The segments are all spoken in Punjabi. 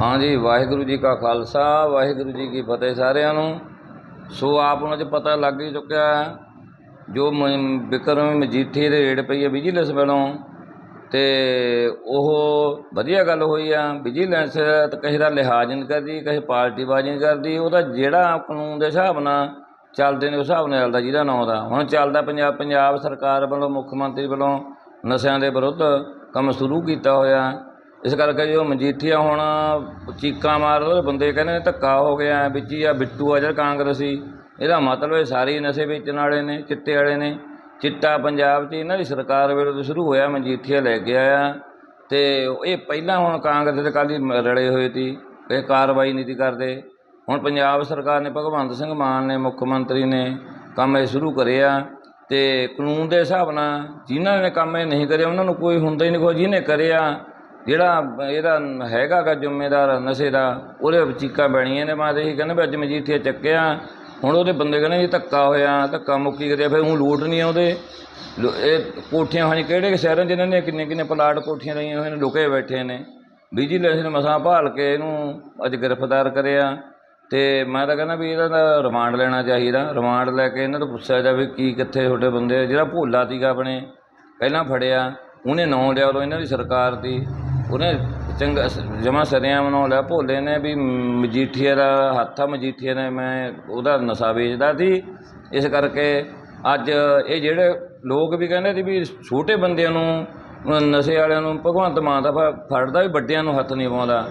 ਹਾਂਜੀ ਵਾਹਿਗੁਰੂ ਜੀ ਕਾ ਖਾਲਸਾ, ਵਾਹਿਗੁਰੂ ਜੀ ਕੀ ਫਤਿਹ ਸਾਰਿਆਂ ਨੂੰ। ਸੋ ਆਪ ਨੂੰ ਅੱਜ ਪਤਾ ਲੱਗ ਹੀ ਚੁੱਕਿਆ ਜੋ ਮ- ਵਿਕਰਮ ਮਜੀਠੀ ਦੇ ਰੇਡ ਪਈ ਹੈ ਵਿਜੀਲੈਂਸ ਵੱਲੋਂ, ਤੇ ਉਹ ਵਧੀਆ ਗੱਲ ਹੋਈ ਆ, ਵਿਜੀਲੈਂਸ ਕਿਸੇ ਦਾ ਲਿਹਾਜ਼ ਨਹੀਂ ਕਰਦੀ, ਕਿਸੇ ਪਾਰਟੀ ਬਾਜੀ ਨਹੀਂ ਕਰਦੀ ਉਹਦਾ ਜਿਹੜਾ ਕਾਨੂੰਨ ਦੇ ਹਿਸਾਬ ਨਾਲ ਚੱਲਦੇ ਨੇ, ਉਸ ਹਿਸਾਬ ਨਾਲ ਚੱਲਦਾ ਜਿਹਦਾ ਨਾਂ ਦਾ। ਹੁਣ ਚੱਲਦਾ ਪੰਜਾਬ ਪੰਜਾਬ ਸਰਕਾਰ ਵੱਲੋਂ, ਮੁੱਖ ਮੰਤਰੀ ਵੱਲੋਂ ਨਸ਼ਿਆਂ ਦੇ ਵਿਰੁੱਧ ਕੰਮ ਸ਼ੁਰੂ ਕੀਤਾ ਹੋਇਆ। ਇਸ ਕਰਕੇ ਜੋ ਮਜੀਠੀਆ ਹੁਣ ਚੀਕਾਂ ਮਾਰ ਬੰਦੇ ਕਹਿੰਦੇ ਨੇ ਧੱਕਾ ਹੋ ਗਿਆ, ਵਿੱਚ ਹੀ ਆ ਬਿੱਟੂ ਆ ਜਿਹੜਾ ਕਾਂਗਰਸੀ। ਇਹਦਾ ਮਤਲਬ ਇਹ ਸਾਰੇ ਨਸ਼ੇ ਵੇਚਣ ਵਾਲੇ ਨੇ, ਚਿੱਟੇ ਵਾਲੇ ਨੇ। ਚਿੱਟਾ ਪੰਜਾਬ 'ਚ ਇਹਨਾਂ ਦੀ ਸਰਕਾਰ ਵੇਲੇ ਤੋਂ ਸ਼ੁਰੂ ਹੋਇਆ, ਮਜੀਠੀਆ ਲੈ ਕੇ ਆਇਆ। ਤੇ ਇਹ ਪਹਿਲਾਂ ਹੁਣ ਕਾਂਗਰਸ ਦੇ ਕਾਲੀ ਰਲੇ ਹੋਏ ਸੀ, ਇਹ ਕਾਰਵਾਈ ਨਹੀਂ ਸੀ ਕਰਦੇ। ਹੁਣ ਪੰਜਾਬ ਸਰਕਾਰ ਨੇ ਭਗਵੰਤ ਸਿੰਘ ਮਾਨ ਨੇ, ਮੁੱਖ ਮੰਤਰੀ ਨੇ ਕੰਮ ਇਹ ਸ਼ੁਰੂ ਕਰਿਆ। ਤੇ ਕਾਨੂੰਨ ਦੇ ਹਿਸਾਬ ਨਾਲ ਜਿਨ੍ਹਾਂ ਨੇ ਕੰਮ ਇਹ ਨਹੀਂ ਕਰਿਆ, ਉਹਨਾਂ ਨੂੰ ਕੋਈ ਹੁੰਦਾ ਹੀ ਨਹੀਂ ਕੋਈ ਜਿਹਨੇ ਕਰਿਆ ਜਿਹੜਾ ਇਹਦਾ ਹੈਗਾ ਗਾ ਜ਼ਿੰਮੇਦਾਰ ਨਸ਼ੇ ਦਾ, ਉਹਦੇ ਚੀਕਾਂ ਬੈਣੀਆਂ ਨੇ ਮੈਂ ਤਾਂ ਇਹੀ ਕਹਿੰਦਾ ਵੀ ਅੱਜ ਮਜੀਠੀਆ ਚੱਕਿਆ, ਹੁਣ ਉਹਦੇ ਬੰਦੇ ਕਹਿੰਦੇ ਜੀ ਧੱਕਾ ਹੋਇਆ, ਧੱਕਾ ਮੁੱਕੀ ਕਰਿਆ, ਫਿਰ ਉਹ ਲੂਟ ਨਹੀਂ ਆਉਂਦੇ। ਲੋ- ਇਹ ਕੋਠੀਆਂ ਹਾਂ ਕਿਹੜੇ ਸ਼ਹਿਰਾਂ 'ਚ ਇਹਨਾਂ ਨੇ ਕਿੰਨੇ ਕਿੰਨੇ ਪਲਾਟ ਕੋਠੀਆਂ ਲਈਆਂ ਹੋਈਆਂ ਨੇ, ਲੁਕੇ ਬੈਠੇ ਨੇ। ਵਿਜੀਲੈਂਸ ਨੇ ਮਸਾਂ ਭਾਲ ਕੇ ਇਹਨੂੰ ਅੱਜ ਗ੍ਰਿਫਤਾਰ ਕਰਿਆ। ਤੇ ਮੈਂ ਤਾਂ ਕਹਿੰਦਾ ਵੀ ਇਹਦਾ ਤਾਂ ਰਿਮਾਂਡ ਲੈਣਾ ਚਾਹੀਦਾ। ਰਿਮਾਂਡ ਲੈ ਕੇ ਇਹਨਾਂ ਤੋਂ ਪੁੱਛਿਆ ਜਾਵੇ ਕੀ ਕਿੱਥੇ ਤੁਹਾਡੇ ਬੰਦੇ ਜਿਹੜਾ ਭੋਲਾ ਸੀਗਾ ਆਪਣੇ, ਪਹਿਲਾਂ ਫੜਿਆ, ਉਹਨੇ ਨਾਂ ਲਿਆ ਉਦੋਂ ਇਹਨਾਂ ਦੀ ਸਰਕਾਰ ਦੀ। ਉਹਨੇ ਚੰਗਾ ਜਮਾ ਸਰਿਆਂ ਨਾਂ ਲਿਆ ਭੋਲੇ ਨੇ ਵੀ ਮਜੀਠੀਏ ਦਾ ਹੱਥ ਆ ਮਜੀਠੀਏ ਨੇ ਮੈਂ ਉਹਦਾ ਨਸ਼ਾ ਵੇਚਦਾ ਸੀ। ਇਸ ਕਰਕੇ ਅੱਜ ਇਹ ਜਿਹੜੇ ਲੋਕ ਵੀ ਕਹਿੰਦੇ ਸੀ ਵੀ ਛੋਟੇ ਬੰਦਿਆਂ ਨੂੰ ਨਸ਼ੇ ਵਾਲਿਆਂ ਨੂੰ ਭਗਵੰਤ ਮਾਨ ਦਾ ਫ- ਫੜਦਾ ਵੀ ਵੱਡਿਆਂ ਨੂੰ ਹੱਥ ਨਹੀਂ ਪਾਉਂਦਾ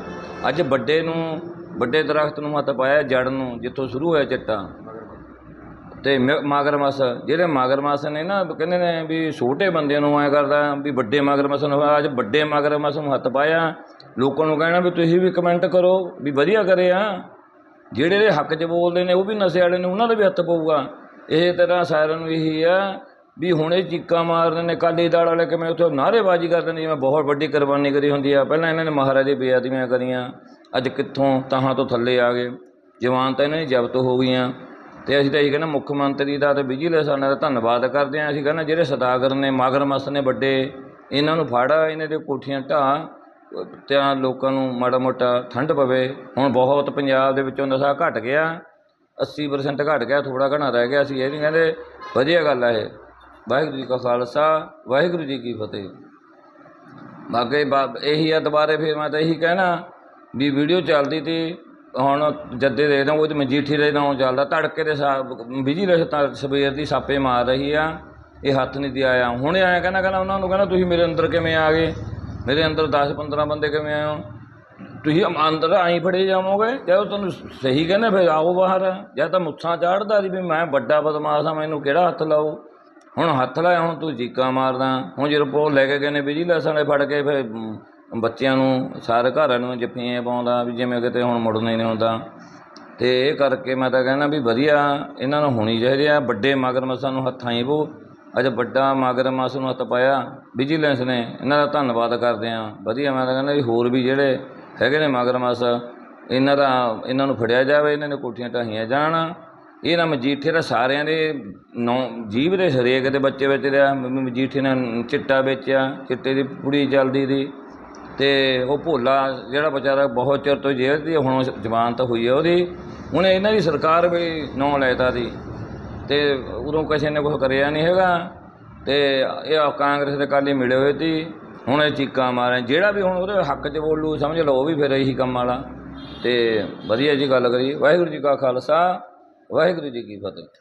ਅੱਜ ਵੱਡੇ ਨੂੰ, ਵੱਡੇ ਦਰਖਤ ਨੂੰ ਹੱਥ ਪਾਇਆ ਜੜ ਨੂੰ, ਜਿੱਥੋਂ ਸ਼ੁਰੂ ਹੋਇਆ ਚਿੱਟਾ। ਤੇ ਮ- ਮਗਰਮੱਛ ਜਿਹੜੇ ਮਗਰਮੱਛ ਨੇ ਨਾ, ਕਹਿੰਦੇ ਨੇ ਵੀ ਛੋਟੇ ਬੰਦਿਆਂ ਨੂੰ ਐ ਕਰਦਾ, ਵੀ ਵੱਡੇ ਮਗਰਮੱਛ ਨੂੰ ਅੱਜ ਵੱਡੇ ਮਗਰਮੱਛ ਨੂੰ ਹੱਥ ਪਾਇਆ। ਲੋਕਾਂ ਨੂੰ ਕਹਿਣਾ ਵੀ ਤੁਸੀਂ ਵੀ ਕਮੈਂਟ ਕਰੋ, ਵੀ ਵਧੀਆ ਕਰੇ ਆ। ਜਿਹੜੇ ਦੇ ਹੱਕ 'ਚ ਬੋਲਦੇ ਨੇ, ਉਹ ਵੀ ਨਸ਼ੇ ਵਾਲੇ ਨੇ, ਉਹਨਾਂ ਦਾ ਵੀ ਹੱਥ ਪਊਗਾ। ਇਹ ਤਰ੍ਹਾਂ ਸਾਰਿਆਂ ਨੂੰ ਇਹੀ ਆ ਵੀ ਹੁਣ ਇਹ ਚੀਕਾਂ ਮਾਰਦੇ ਨੇ, ਅਕਾਲੀ ਦਲ ਵਾਲੇ ਕਿਵੇਂ ਉੱਥੇ ਨਾਅਰੇਬਾਜ਼ੀ ਕਰਦੇ ਨੇ, ਜਿਵੇਂ ਬਹੁਤ ਵੱਡੀ ਕੁਰਬਾਨੀ ਕਰੀ ਹੁੰਦੀ ਆ। ਪਹਿਲਾਂ ਇਹਨਾਂ ਨੇ ਮਹਾਰਾਜੇ ਬੇਅਦਬੀਆਂ ਕਰੀਆਂ, ਅੱਜ ਕਿੱਥੋਂ ਤਾਹਾਂ ਤੋਂ ਥੱਲੇ ਆ ਗਏ। ਜਵਾਨ ਤਾਂ ਇਹਨਾਂ ਦੀ ਜ਼ਬਤ ਹੋ ਗਈਆਂ। ਤੇ ਅਸੀਂ ਤਾਂ ਇਹ ਕਹਿੰਦੇ ਮੁੱਖ ਮੰਤਰੀ ਦਾ ਤੇ ਵਿਜੀਲੈਂਸ ਵਾਲਿਆਂ ਦਾ ਧੰਨਵਾਦ ਕਰਦੇ ਹਾਂ। ਅਸੀਂ ਕਹਿੰਦੇ ਜਿਹੜੇ ਸਦਾਗਰ ਨੇ ਮਗਰਮੱਛ ਨੇ ਵੱਡੇ, ਇਹਨਾਂ ਨੂੰ ਫੜ, ਇਹਨਾਂ ਦੇ ਕੋਠੀਆਂ ਢਾਹ, ਤਾਂ ਲੋਕਾਂ ਨੂੰ ਮਾੜਾ ਮੋਟਾ ਠੰਡ ਪਵੇ। ਹੁਣ ਬਹੁਤ ਪੰਜਾਬ ਦੇ ਵਿੱਚੋਂ ਨਸ਼ਾ ਘਟ ਗਿਆ 80% ਘਟ ਗਿਆ ਥੋੜਾ ਘਣਾ ਰਹਿ ਗਿਆ। ਅਸੀਂ ਇਹ ਨਹੀਂ ਕਹਿੰਦੇ, ਵਧੀਆ ਗੱਲ ਹੈ ਇਹ। ਵਾਹਿਗੁਰੂ ਜੀ ਕਾ ਖਾਲਸਾ, ਵਾਹਿਗੁਰੂ ਜੀ ਕੀ ਫਤਿਹ। ਬਾਕੀ ਬਾ- ਇਹੀ ਆ ਦੁਬਾਰੇ ਫਿਰ ਮੈਂ ਤਾਂ ਇਹੀ ਕਹਿਣਾ ਵੀ ਵੀਡੀਓ ਚੱਲਦੀ ਤੀ ਹੁਣ ਜੱਦੇ ਦੇ ਨਾਂ ਉਹ ਤੇ ਮਜੀਠੀ ਦੇ ਨਾਂ ਚੱਲਦਾ। ਤੜਕੇ ਦੇ ਵਿਜੀਲੈਂਸ ਤਾਂ ਸਵੇਰ ਦੀ ਸਾਪੇ ਮਾਰ ਰਹੀ ਆ। ਇਹ ਹੱਥ ਨਹੀਂ ਦੀ ਆਇਆ। ਹੁਣ ਆਇਆ ਕਹਿੰਦਾ ਕਹਿੰਦਾ ਉਹਨਾਂ ਨੂੰ ਕਹਿੰਦਾ, ਤੁਸੀਂ ਮੇਰੇ ਅੰਦਰ ਕਿਵੇਂ ਆ ਗਏ? ਮੇਰੇ ਅੰਦਰ 10 15 ਬੰਦੇ ਕਿਵੇਂ ਆਏ ਹੋ? ਤੁਸੀਂ ਅੰਦਰ ਆਈ ਫੜੇ ਜਾਵੋਗੇ? ਜਦੋਂ ਤੁਹਾਨੂੰ ਸਹੀ ਕਹਿੰਦੇ, ਫਿਰ ਆਓ ਬਾਹਰ। ਜਾਂ ਤਾਂ ਮੁੱਛਾਂ ਚਾੜਦਾ ਸੀ ਵੀ ਮੈਂ ਵੱਡਾ ਬਦਮਾਸ਼ ਆ, ਮੈਨੂੰ ਕਿਹੜਾ ਹੱਥ ਲਾਓ? ਹੁਣ ਹੱਥ ਲਾਇਆ, ਹੁਣ ਤੂੰ ਜੀਕਾ ਮਾਰਦਾ। ਹੁਣ ਜੇ ਪੋ ਲੈ ਕੇ ਗਏ ਨੇ ਵਿਜੀਲੈਂਸ ਵਾਲੇ ਫੜ ਕੇ, ਫਿਰ ਬੱਚਿਆਂ ਨੂੰ, ਸਾਰੇ ਘਰਾਂ ਨੂੰ ਜੱਫੀਆਂ ਪਾਉਂਦਾ ਵੀ ਜਿਵੇਂ ਕਿਤੇ ਹੁਣ ਮੁੜਨਾ ਹੀ ਨਹੀਂ ਹੁੰਦਾ। ਅਤੇ ਇਹ ਕਰਕੇ ਮੈਂ ਤਾਂ ਕਹਿੰਦਾ ਵੀ ਵਧੀਆ, ਇਹਨਾਂ ਨੂੰ ਹੋਣੀ ਚਾਹੀਦੀ ਆ। ਵੱਡੇ ਮਗਰਮੱਛਾਂ ਨੂੰ ਹੱਥਾਂ ਹੀ ਵੋ ਅੱਜ ਵੱਡਾ ਮਗਰਮੱਛ ਨੂੰ ਹੱਥ ਪਾਇਆ ਵਿਜੀਲੈਂਸ ਨੇ, ਇਹਨਾਂ ਦਾ ਧੰਨਵਾਦ ਕਰਦੇ ਹਾਂ। ਵਧੀਆ, ਮੈਂ ਤਾਂ ਕਹਿੰਦਾ ਵੀ ਹੋਰ ਵੀ ਜਿਹੜੇ ਹੈਗੇ ਨੇ ਮਗਰਮੱਛ, ਇਹਨਾਂ ਦਾ, ਇਹਨਾਂ ਨੂੰ ਫੜਿਆ ਜਾਵੇ, ਇਹਨਾਂ ਨੇ ਕੋਠੀਆਂ ਢਾਹੀਆਂ ਜਾਣ। ਇਹ ਨਾ ਮਜੀਠੇ ਦਾ ਸਾਰਿਆਂ ਦੇ ਨੌ ਜੀਵ ਦੇ ਹਰੇਕ ਦੇ ਬੱਚੇ ਵਿੱਚ ਰਿਹਾ। ਮ- ਮਜੀਠੇ ਨੇ ਚਿੱਟਾ ਵੇਚਿਆ, ਚਿੱਟੇ ਦੀ ਪੁੜੀ ਚੱਲਦੀ ਦੀ ਤੇ ਉਹ ਭੋਲਾ ਜਿਹੜਾ ਵਿਚਾਰਾ ਬਹੁਤ ਚਿਰ ਤੋਂ ਜੇਲ੍ਹ ਦੀ ਹੁਣ ਜਵਾਨ ਤਾਂ ਹੋਈ ਹੈ ਉਹਦੀ। ਉਹਨੇ ਇਹਨਾਂ ਦੀ ਸਰਕਾਰ ਵੀ ਨਾਂ ਲੈਤਾ ਸੀ। ਤੇ ਉਦੋਂ ਕਿਸੇ ਨੇ ਕੁਛ ਕਰਿਆ ਨਹੀਂ ਹੈਗਾ। ਤੇ ਇਹ ਕਾਂਗਰਸ ਦੇ ਕਾਲੀ ਮਿਲੇ ਹੋਏ ਸੀ। ਹੁਣ ਇਹ ਚੀਕਾਂ ਮਾਰੇ ਜਿਹੜਾ ਵੀ ਹੁਣ ਉਹਦੇ ਹੱਕ 'ਚ ਬੋਲੂ, ਸਮਝ ਲਓ, ਉਹ ਵੀ ਫਿਰ ਇਹੀ ਕੰਮ ਵਾਲਾ। ਤੇ ਵਧੀਆ ਜੀ ਗੱਲ ਕਰੀ। ਵਾਹਿਗੁਰੂ ਜੀ ਕਾ ਖਾਲਸਾ। ਵਾਹਿਗੁਰੂ ਜੀ ਕੀ ਫਤਿਹ।